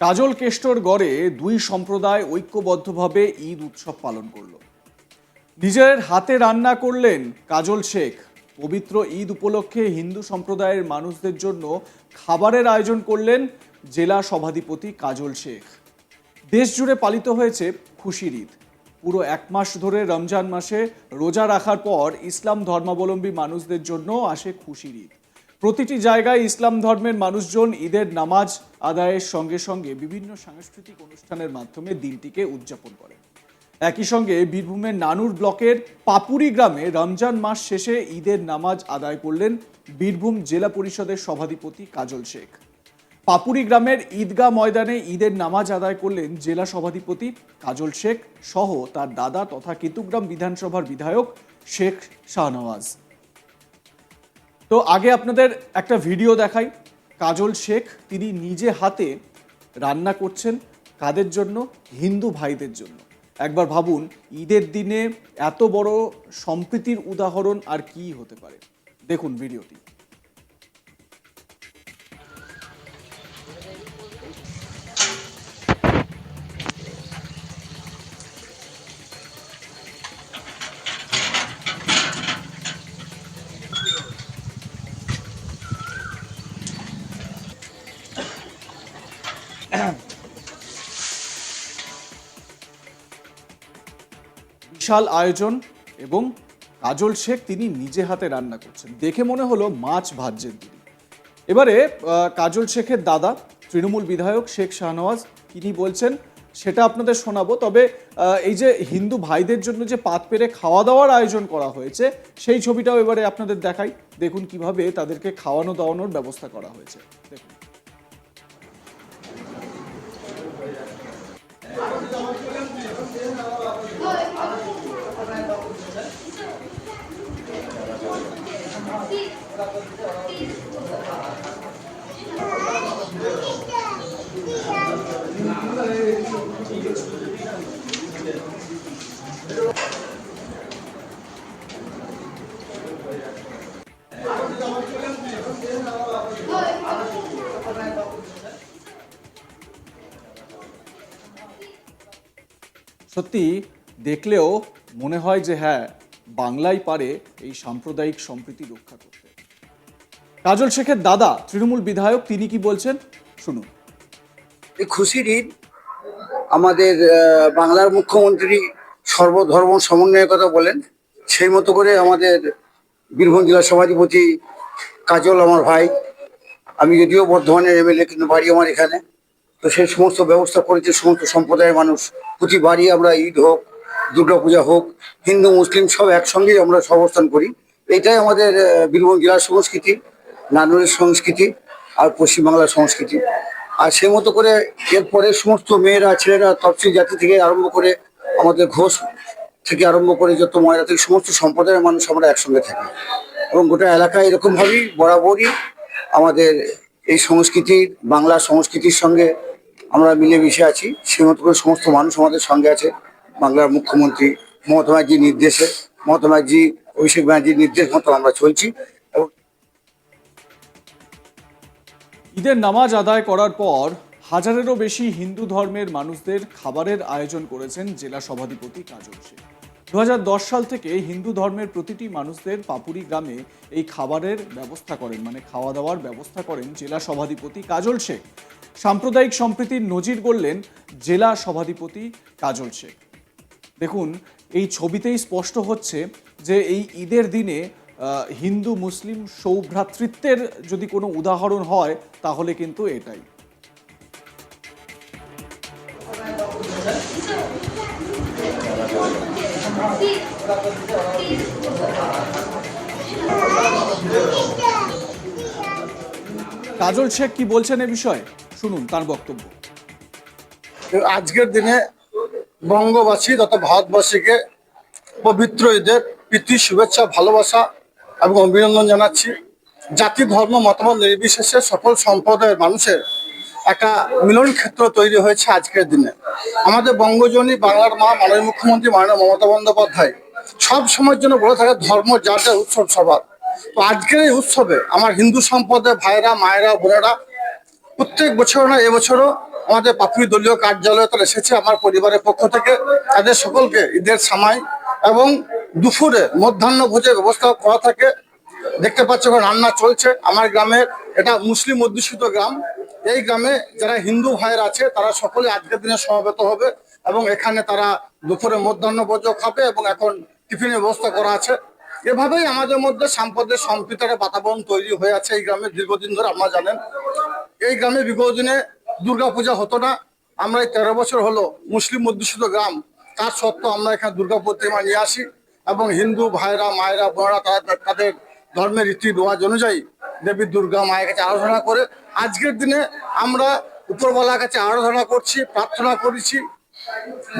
কাজল কেষ্টর গড়ে দুই সম্প্রদায় ঐক্যবদ্ধভাবে ঈদ উৎসব পালন করল। নিজের হাতে রান্না করলেন কাজল শেখ। পবিত্র ঈদ উপলক্ষে হিন্দু সম্প্রদায়ের মানুষদের জন্য খাবারের আয়োজন করলেন জেলা সভাধিপতি কাজল শেখ। দেশ জুড়ে পালিত হয়েছে খুশির ঈদ। পুরো এক মাস ধরে রমজান মাসে রোজা রাখার পর ইসলাম ধর্মাবলম্বী মানুষদের জন্য আসে খুশির ঈদ। প্রতিটি জায়গায় ইসলাম ধর্মের মানুষজন ঈদের নামাজ আদায়ের সঙ্গে সঙ্গে বিভিন্ন সাংস্কৃতিক অনুষ্ঠানের মাধ্যমে দিনটিকে উদযাপন করে একই সঙ্গে বীরভূমের নানুর ব্লকের পাপুরি গ্রামে রমজান মাস শেষে ঈদের নামাজ আদায় করলেন বীরভূম জেলা পরিষদের সভাধিপতি কাজল শেখ। পাপুরি গ্রামের ঈদগাহ ময়দানে ঈদের নামাজ আদায় করলেন জেলা সভাধিপতি কাজল শেখ সহ তার দাদা তথা কেতুগ্রাম বিধানসভার বিধায়ক শেখ শাহনওয়াজ। তো আগে আপনাদের একটা ভিডিও দেখাই। কাজল শেখ, তিনি নিজে হাতে রান্না করছেন কাদের জন্য? হিন্দু ভাইদের জন্য। একবার ভাবুন, ঈদের দিনে এত বড় সম্প্রীতির উদাহরণ আর কি হতে পারে? দেখুন ভিডিওটি। বিশাল আয়োজন এবং কাজল শেখ তিনি নিজে হাতে রান্না করছেন। দেখে মনে হলো মাছ ভাজ্যের দিদি এবারে কাজল শেখের দাদা, তৃণমূল বিধায়ক শেখ শাহনওয়াজ, তিনি বলছেন, সেটা আপনাদের শোনাবো, তবে এই যে হিন্দু ভাইদের জন্য যে পাত পেরে খাওয়া দাওয়ার আয়োজন করা হয়েছে, সেই ছবিটাও এবারে আপনাদের দেখাই। দেখুন কীভাবে তাদেরকে খাওয়ানো দাওয়ানোর ব্যবস্থা করা হয়েছে। দেখুন। সত্যি দেখলেও মনে হয় যে হ্যাঁ বাংলাই পারে এই সাম্প্রদায়িক সম্প্রীতি রক্ষা করতে। কাজল শেখের দাদা, তৃণমূল বিধায়ক, তিনি কি বলছেন? শুনুন। এই খুশির ঈদ আমাদের বাংলার মুখ্যমন্ত্রী সর্বধর্ম সমন্বয়ের কথা বলেন। সেই মতো করে আমাদের বীরভূম জেলা সভাধিপতি কাজল আমার ভাই, আমি যদিও বর্ধমানের এমএলএ কিন্তু বাড়ি আমার এখানে, তো সেই সমস্ত ব্যবস্থা করেছে, সমস্ত সম্প্রদায়ের মানুষ। প্রতি বাড়ি আমরা ঈদ হোক দুর্গাপূজা হোক, হিন্দু, মুসলিম, সব একসঙ্গেই আমরা সহাবস্থান করি। এটাই আমাদের বীরভূম জেলার সংস্কৃতি নানুরের সংস্কৃতি আর পশ্চিমবাংলার সংস্কৃতি। আর সেই মতো করে এরপরে সমস্ত মেয়েরা, ছেলেরা, তফসিল জাতি থেকে আরম্ভ করে আমাদের ঘোষ থেকে আরম্ভ করে যত ময়রা থেকে সমস্ত সম্প্রদায়ের মানুষ আমরা একসঙ্গে থাকি। এবং গোটা এলাকায় এরকমভাবেই বরাবরই আমাদের এই সংস্কৃতির বাংলা সংস্কৃতির সঙ্গে আমরা মিলেমিশে আছি। সেই মতো করে সমস্ত মানুষ আমাদের সঙ্গে আছে। বাংলার মুখ্যমন্ত্রী মমতা ব্যানার্জির নির্দেশে, মমতা ব্যানার্জি, অভিষেক ব্যানার্জির নির্দেশ মতো আমরা চলছি। ঈদের নামাজ আদায় করার পর হাজারেরও বেশি হিন্দু ধর্মের মানুষদের খাবারের আয়োজন করেছেন জেলা সভাধিপতি কাজল শেখ দুই হাজার দশ সাল থেকে হিন্দু ধর্মের প্রতিটি মানুষদের পাপুরি গ্রামে এই খাবারের ব্যবস্থা করেন মানে খাওয়া দাওয়ার ব্যবস্থা করেন জেলা সভাধিপতি কাজল শেখ সাম্প্রদায়িক সম্প্রীতির নজির গড়লেন জেলা সভাধিপতি কাজল শেখ দেখুন, এই ছবিতেই স্পষ্ট হচ্ছে যে এই ঈদের দিনে হিন্দু, মুসলিম সৌভ্রাতৃত্বের যদি কোনো উদাহরণ হয়, তাহলে কিন্তু এটাই। কাজল শেখ কি বলছেন এ বিষয়ে? শুনুন, তার বক্তব্য। আজকের দিনে বঙ্গবাসী তথা ভারতবাসীকে পবিত্র ঈদের প্রীতি, শুভেচ্ছা, ভালোবাসা এবং অভিনন্দন জানাচ্ছি। জাতি, ধর্ম, মতামত নির্বিশেষে সকল সম্প্রদায়ের মানুষের একটা মিলন ক্ষেত্র তৈরি হয়েছে আজকের দিনে। আমাদের বঙ্গজনী, বাংলার মা, মাননীয় মুখ্যমন্ত্রী, মাননীয় মমতা বন্দ্যোপাধ্যায় সব সময়ের জন্য বলে থাকে, ধর্ম যার যার উৎসব সবার। তো আজকের এই উৎসবে আমার হিন্দু সম্প্রদায়ের ভাইরা মায়েরা, বোনেরা প্রত্যেক বছর না, এবছরও আমাদের পাপুই দলীয় কার্যালয়ে তারা এসেছে আমার পরিবারের পক্ষ থেকে। তাদের সকলকে ঈদের সামাই এবং দুপুরে মধ্যাহ্ন ভোজের ব্যবস্থা করা থাকে। দেখতে পাচ্ছ রান্না চলছে। আমার গ্রামের এটা মুসলিম অধ্যুষিত গ্রাম। এই গ্রামে যারা হিন্দু ভাইয়ের আছে, তারা সকলে আজকের দিনে সমবেত হবে এবং এখানে তারা দুপুরে মধ্যাহ্ন ভোজ খাবে এবং এখন টিফিনের ব্যবস্থা করা আছে। এভাবেই আমাদের মধ্যে সাম্প্রদায়িক সম্প্রীতার বাতাবরণ তৈরি হয়ে আছে এই গ্রামে দীর্ঘদিন ধরে, আপনারা জানেন। এই গ্রামে বিগত দিনে দুর্গাপূজা হতো না। আমরা এই তেরো বছর হলো মুসলিম অধ্যুষিত গ্রাম। তার সত্ত্বেও আমরা এখানে দুর্গা প্রতিমা নিয়ে আসি এবং হিন্দু ভাইরা, মায়েরা, বোনেরা, তারা তাদের ধর্মের রীতি রেওয়াজ অনুযায়ী দেবী দুর্গা মায়ের কাছে আরাধনা করে আজকের দিনে আমরা উপরওয়ালার কাছে আরাধনা করছি, প্রার্থনা করেছি,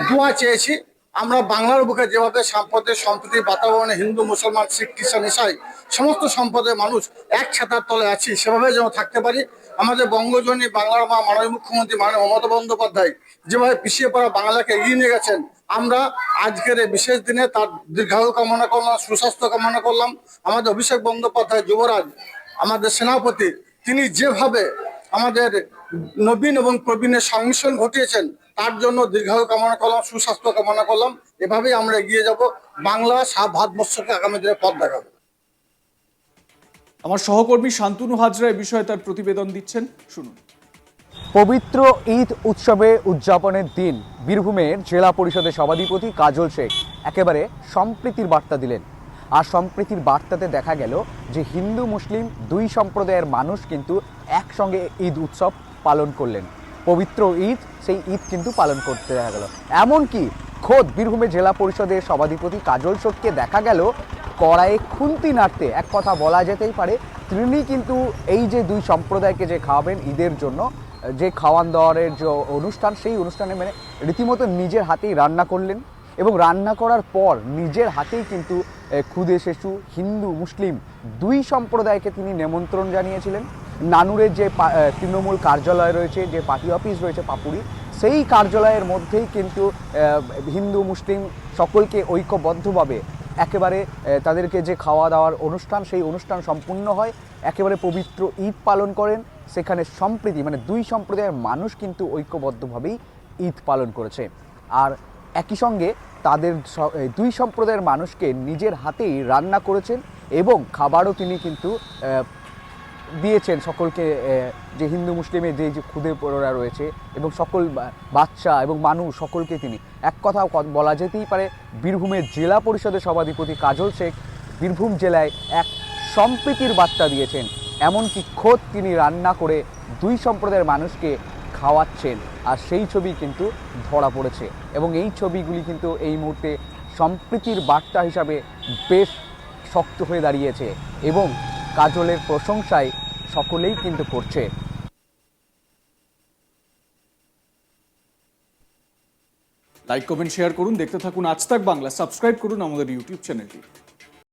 দোয়া চেয়েছি। আমরা বাংলার বুকে যেভাবে সাম্প্রদায়িক সম্প্রীতির বাতাবরণে হিন্দু, মুসলমান, শিখ, খ্রিস্টান, ইসাই, সমস্ত সম্প্রদায়ের মানুষ এক ছাতার তলে আছি, সেভাবে যেন থাকতে পারি। আমাদের বঙ্গজনী বাংলার মা মাননীয় মুখ্যমন্ত্রী মাননীয় মমতা বন্দ্যোপাধ্যায় যেভাবে পিছিয়ে পড়া বাংলাকে এগিয়ে নিয়ে গেছেন, আমরা আজকের এই বিশেষ দিনে তার দীর্ঘায়ু কামনা করলাম, সুস্বাস্থ্য কামনা করলাম। আমাদের অভিষেক বন্দ্যোপাধ্যায় যুবরাজ, আমাদের সেনাপতি, তিনি যেভাবে আমাদের নবীন এবং প্রবীণের সংমিশ্রণ ঘটিয়েছেন, তার জন্য দীর্ঘায়ু কামনা করলাম, সুস্বাস্থ্য কামনা করলাম। এভাবেই আমরা এগিয়ে যাব। বাংলা ভারতবর্ষকে আগামী দিনে পথ দেখাবে। আমার সহকর্মী শান্তনু হাজরা এ বিষয়ে তার প্রতিবেদন দিচ্ছেন। শুনুন। পবিত্র ঈদ উৎসবে উদযাপনের দিন বীরভূমের জেলা পরিষদের সভাধিপতি কাজল শেখ একেবারে সম্প্রীতির বার্তা দিলেন। আর সম্প্রীতির বার্তাতে দেখা গেল যে হিন্দু, মুসলিম দুই সম্প্রদায়ের মানুষ কিন্তু একসঙ্গে ঈদ উৎসব পালন করলেন। পবিত্র ঈদ, সেই ঈদ কিন্তু পালন করতে দেখা গেল। এমনকি খোদ বীরভূমের জেলা পরিষদের সভাধিপতি কাজল শেখকে দেখা গেল কড়াইয়ে খুন্তি নাড়তে এক কথা বলা যেতেই পারে, তিনি কিন্তু এই যে দুই সম্প্রদায়কে যে খাওয়াবেন ঈদের জন্য, যে খাওয়ান দাওয়ারের যে অনুষ্ঠান, সেই অনুষ্ঠানে মানে রীতিমতো নিজের হাতেই রান্না করলেন এবং রান্না করার পর নিজের হাতেই কিন্তু ক্ষুদে শিশু, হিন্দু, মুসলিম দুই সম্প্রদায়কে তিনি নিমন্ত্রণ জানিয়েছিলেন। নানুরের যে তৃণমূল কার্যালয় রয়েছে, যে পার্টি অফিস রয়েছে পাপুরি সেই কার্যালয়ের মধ্যেই কিন্তু হিন্দু, মুসলিম সকলকে ঐক্যবদ্ধভাবে একেবারে তাদেরকে যে খাওয়া দাওয়ার অনুষ্ঠান, সেই অনুষ্ঠান সম্পূর্ণ হয়, একেবারে পবিত্র ঈদ পালন করেন। সেখানে সম্প্রীতি মানে দুই সম্প্রদায়ের মানুষ কিন্তু ঐক্যবদ্ধভাবেই ঈদ পালন করেছে। আর একই সঙ্গে তাদের দুই সম্প্রদায়ের মানুষকে নিজের হাতেই রান্না করেছেন এবং খাবারও তিনি কিন্তু দিয়েছেন সকলকে যে হিন্দু, মুসলিমের যে যে ক্ষুদে পড়া রয়েছে এবং সকল বাচ্চা এবং মানুষ সকলকে তিনি এক কথা বলা যেতেই পারে, বীরভূমের জেলা পরিষদের সভাধিপতি কাজল শেখ বীরভূম জেলায় এক সম্প্রীতির বার্তা দিয়েছেন। এমনকি খোদ তিনি রান্না করে দুই সম্প্রদায়ের মানুষকে খাওয়াচ্ছেন। আর সেই ছবি কিন্তু ধরা পড়েছে। এবং এই ছবিগুলি কিন্তু এই মুহূর্তে সম্প্রীতির বার্তা হিসাবে বেশ শক্ত হয়ে দাঁড়িয়েছে এবং কাজলের প্রশংসায় সকলেই কিন্তু করছে। লাইক কমেন্ট শেয়ার করুন দেখতে থাকুন আজ তাক বাংলা। সাবস্ক্রাইব করুন আমাদের ইউটিউব চ্যানেলটি